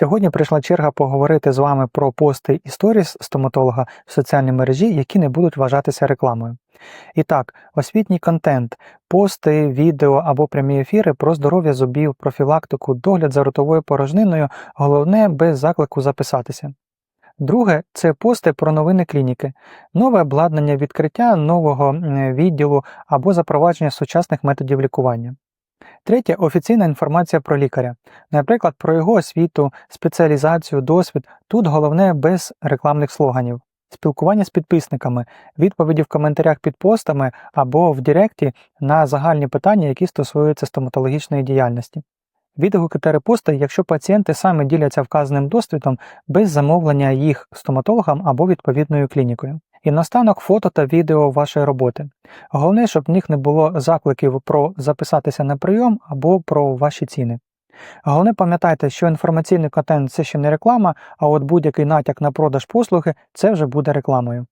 Сьогодні прийшла черга поговорити з вами про пости і сторіс стоматолога в соціальній мережі, які не будуть вважатися рекламою. І так, освітній контент, пости, відео або прямі ефіри про здоров'я зубів, профілактику, догляд за ротовою порожниною, головне без заклику записатися. Друге це пости про новини клініки, нове обладнання відкриття нового відділу або запровадження сучасних методів лікування. Третє офіційна інформація про лікаря, наприклад, про його освіту, спеціалізацію, досвід. Тут головне без рекламних слоганів. Спілкування з підписниками, відповіді в коментарях під постами або в Директі на загальні питання, які стосуються стоматологічної діяльності. Відгуки та репости, якщо пацієнти саме діляться вказаним досвідом без замовлення їх стоматологам або відповідною клінікою. І настанок фото та відео вашої роботи. Головне, щоб в них не було закликів про записатися на прийом або про ваші ціни. Головне пам'ятайте, що інформаційний контент це ще не реклама, а от будь-який натяк на продаж послуги це вже буде рекламою.